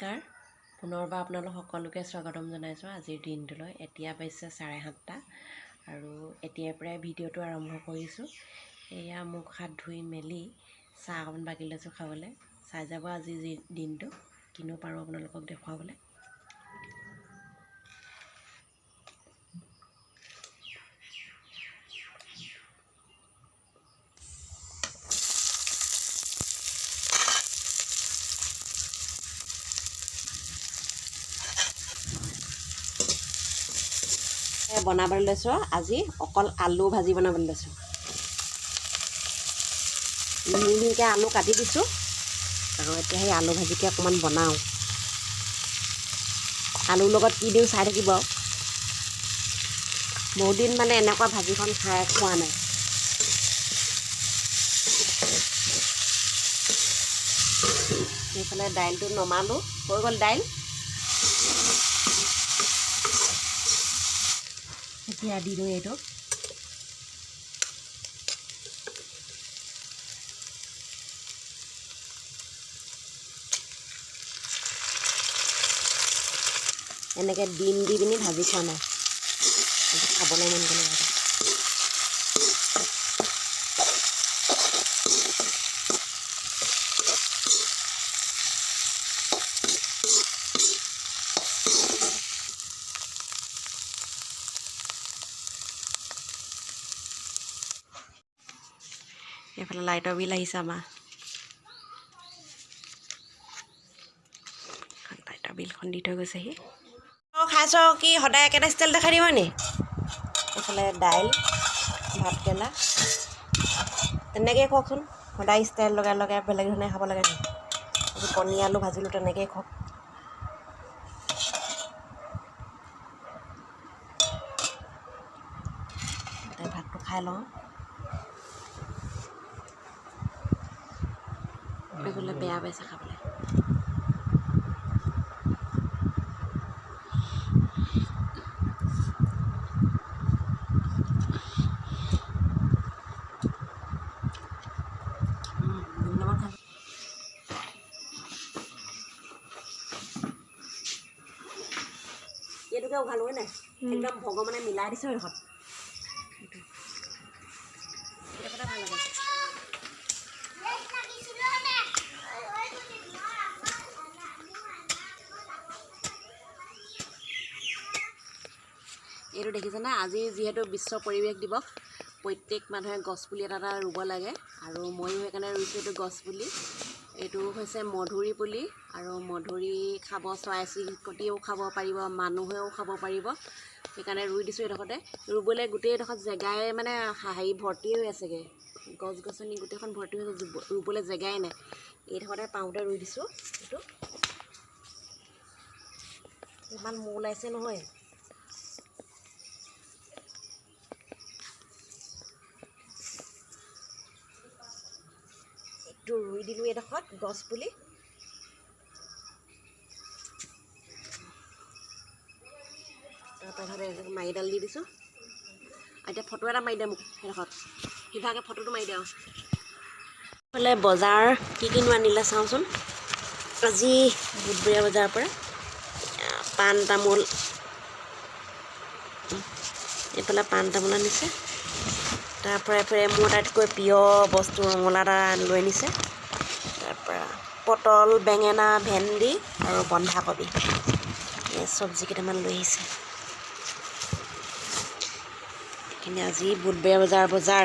নমস্কাৰ। পুনৰবাৰ আপোনালোক সকলোকে স্বাগতম জনাইছোঁ আজিৰ দিনটোলৈ। এতিয়া পাইছে চাৰে সাতটা আৰু এতিয়াৰ পৰাই ভিডিঅ'টো আৰম্ভ কৰিছোঁ। এয়া মুখ হাত ধুই মেলি চাহ অকণমান বাকি লৈছোঁ খাবলৈ। চাই যাব আজি যি দিনটো কিনো পাৰোঁ আপোনালোকক দেখুৱাবলৈ। এ বনাবলৈ লৈছোঁ। আজি অকল আলু ভাজি বনাবলৈ লৈছোঁ। মিহিকৈ আলু কাটি দিছোঁ। আৰু এতিয়া সেই আলু ভাজিকে অকণমান বনাওঁ। আলুৰ লগত কি দিওঁ চাই থাকিব। বহুত দিন মানে এনেকুৱা ভাজিখন খাই খোৱা নাই। সেইফালে দাইলটো নমালোঁ। হৈ গ'ল দাইল। এইটো এনেকৈ ডিম দি পিনি ভাজি খোৱা নাই খাবলৈ মন গ'লে এইফালে লাইটৰ বিল আহিছে আমাৰ লাইটৰ বিলখন দি থৈ গৈছেহি অঁ খাইছ কি সদায় একেটা ষ্টাইল দেখাই দিব নি এইফালে দাইল ভাতকেৰেলা তেনেকৈয়ে কওকচোন সদায় ষ্টাইল লগাই লগাই বেলেগ ধৰণে খাব লাগে নি কণী আলু ভাজিলোঁ তেনেকৈয়ে খওক ভাতটো খাই লওঁ বোলে বেয়া পাইছে খাবলৈ। এইটোকে উঘালো হয় নাই? একদম ভগৱানে মিলাই দিছে এইখন। ভাল লাগে। এইটো দেখিছেনে আজি যিহেতু বিশ্ব পৰিৱেশ দিৱস প্ৰত্যেক মানুহে গছপুলি এটা এটা ৰুব লাগে। আৰু ময়ো সেইকাৰণে ৰুইছোঁ এইটো গছপুলি এইটো হৈছে মধুৰি পুলি। আৰু মধুৰি খাব চৰাই চিৰিকটিয়েও খাব পাৰিব মানুহেও খাব পাৰিব। সেইকাৰণে ৰুই দিছোঁ এইডোখৰতে। ৰুবলৈ গোটেই এডোখৰ জেগাই মানে হেৰি ভৰ্তি হৈ আছেগৈ। গছ গছনি গোটেইখন ভৰ্তি হৈ আছে ৰুবলৈ জেগাই নাই। এইডোখৰতে পাওঁতে ৰুই দিছোঁ এইটো। ইমান মৌ ওলাইছে নহয়। এইটো ৰুই দিলোঁ এইডোখৰত গছ পুলি। তাৰপৰা এইফালে মাৰিডাল দি দিছোঁ। এতিয়া ফটো এটা মাৰি দে মোক সেইডোখৰত। সিভাগে ফটোটো মাৰি দে আৰু। এইফালে বজাৰ কি কিনো আনিলে চাওঁচোন। আজি বুধবৰীয়া বজাৰৰ পৰা। পাণ তামোল। এইফালে পাণ তামোল আনিছে। তাৰপৰা এইফালে মোৰ আটাইতকৈ প্ৰিয় বস্তু ৰঙালাও এটা লৈ আনিছে। তাৰপৰা পটল বেঙেনা ভেন্দি আৰু বন্ধাকবি। এই চব্জি কেইটামান লৈ আহিছে। এইখিনি আজি বুধবৰীয়া বজাৰ বজাৰ।